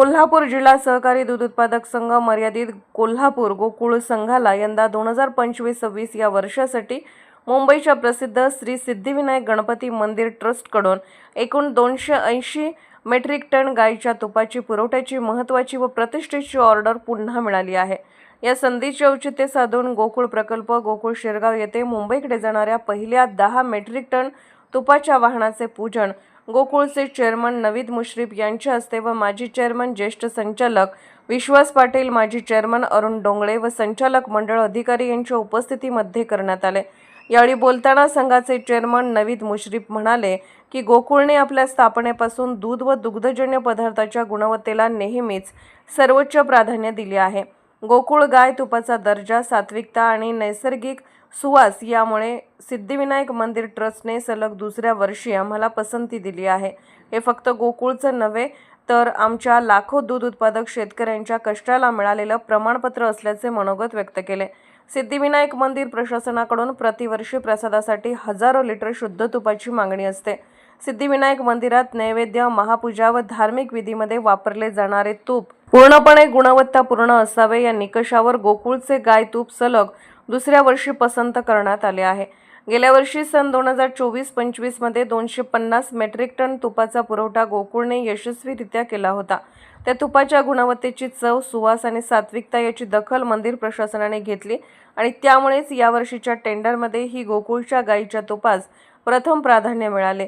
कोल्हापूर जिल्हा सहकारी दूध उत्पादक संघ मर्यादित कोल्हापूर गोकुळ संघाला यंदा दोन हजार पंचवीस सव्वीस या वर्षासाठी मुंबईच्या प्रसिद्ध श्री सिद्धिविनायक गणपती मंदिर ट्रस्टकडून एकूण दोनशे ऐंशी मेट्रिक टन गाईच्या तुपाची पुरवठ्याची महत्त्वाची व प्रतिष्ठेची ऑर्डर पुन्हा मिळाली आहे. या संधीचे औचित्य साधून गोकुळ प्रकल्प गोकुळ शिरगाव येथे मुंबईकडे जाणाऱ्या पहिल्या दहा मेट्रिक टन तुपाच्या वाहनाचे पूजन गोकुळचे चेअरमन नवीद मुश्रीफ यांच्या हस्ते व माजी चेअरमन ज्येष्ठ संचालक विश्वास पाटील माजी चेअरमन अरुण डोंगळे व संचालक मंडळ अधिकारी यांच्या उपस्थितीमध्ये करण्यात आले. यावेळी बोलताना संघाचे चेअरमन नवीद मुश्रीफ म्हणाले की गोकुळने आपल्या स्थापनेपासून दूध व दुग्धजन्य पदार्थाच्या गुणवत्तेला नेहमीच सर्वोच्च प्राधान्य दिले आहे. गोकुळ गाय तुपाचा दर्जा सात्विकता आणि नैसर्गिक सुवास यामुळे सिद्धिविनायक मंदिर ट्रस्टने सलग दुसऱ्या वर्षी आम्हाला पसंती दिली आहे. हे फक्त गोकुळचं नव्हे तर आमच्या लाखो दूध उत्पादक शेतकऱ्यांच्या कष्टाला मिळालेलं प्रमाणपत्र असल्याचे मनोगत व्यक्त केले. सिद्धिविनायक मंदिर प्रशासनाकडून प्रतिवर्षी प्रसादासाठी हजारो लिटर शुद्ध तुपाची मागणी असते. सिद्धिविनायक मंदिरात नैवेद्य महापूजा व धार्मिक विधीमध्ये वापरले जाणारे तूप पूर्णपणे गुणवत्तापूर्ण असावे या निकषावर गोकुळचे गाय तूप सलग दुसऱ्या वर्षी पसंत करण्यात आले आहे. गेल्या वर्षी सन दोन हजार चोवीस पंचवीसमध्ये दोनशे पन्नास मेट्रिक टन तुपाचा पुरवठा गोकुळने यशस्वीरित्या केला होता. त्या तुपाच्या गुणवत्तेची चव सुवास आणि सात्विकता याची दखल मंदिर प्रशासनाने घेतली आणि त्यामुळेच यावर्षीच्या टेंडरमध्ये ही गोकुळच्या गायीच्या तुपास प्रथम प्राधान्य मिळाले.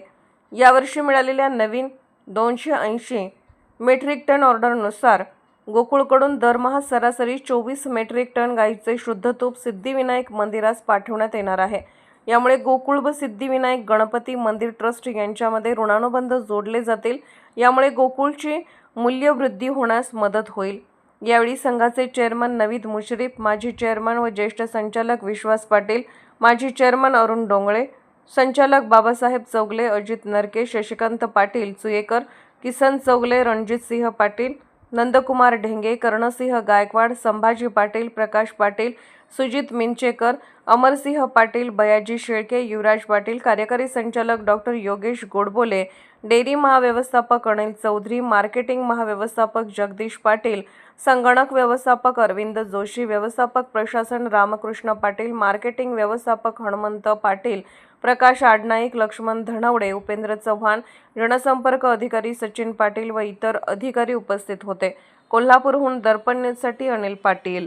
यावर्षी मिळालेल्या नवीन दोनशे ऐंशी मेट्रिक टन ऑर्डरनुसार गोकुळकडून दरमहा सरासरी चोवीस मेट्रिक टन गाईचे शुद्ध तूप सिद्धिविनायक मंदिरास पाठवण्यात येणार आहे. यामुळे गोकुळ व सिद्धिविनायक गणपती मंदिर ट्रस्ट यांच्यामध्ये ऋणानुबंध जोडले जातील. यामुळे गोकुळची मूल्यवृद्धी होण्यास मदत होईल. यावेळी संघाचे चेअरमन नवीद मुश्रीफ माजी चेअरमन व ज्येष्ठ संचालक विश्वास पाटील माजी चेअरमन अरुण डोंगळे संचालक बाबासाहेब चौगले अजित नरके शशिकांत पाटील चुयेकर किसन चौगले रणजितसिंह पाटील नंदकुमार ढेंगे कर्णसिंह गायकवाड संभाजी पाटील प्रकाश पाटील सुजित मिंचेकर अमरसिंह पाटील बयाजी शेळके युवराज पाटील कार्यकारी संचालक डॉक्टर योगेश गोडबोले डेअरी महाव्यवस्थापक अनिल चौधरी मार्केटिंग महाव्यवस्थापक जगदीश पाटील संगणक व्यवस्थापक अरविंद जोशी व्यवस्थापक प्रशासन रामकृष्ण पाटील मार्केटिंग व्यवस्थापक हनुमंत पाटील प्रकाश आडनाईक लक्ष्मण धनवडे उपेंद्र चव्हाण जनसंपर्क अधिकारी सचिन पाटील व इतर अधिकारी उपस्थित होते. कोल्हापूरहून दर्पण न्यूजसाठी अनिल पाटील.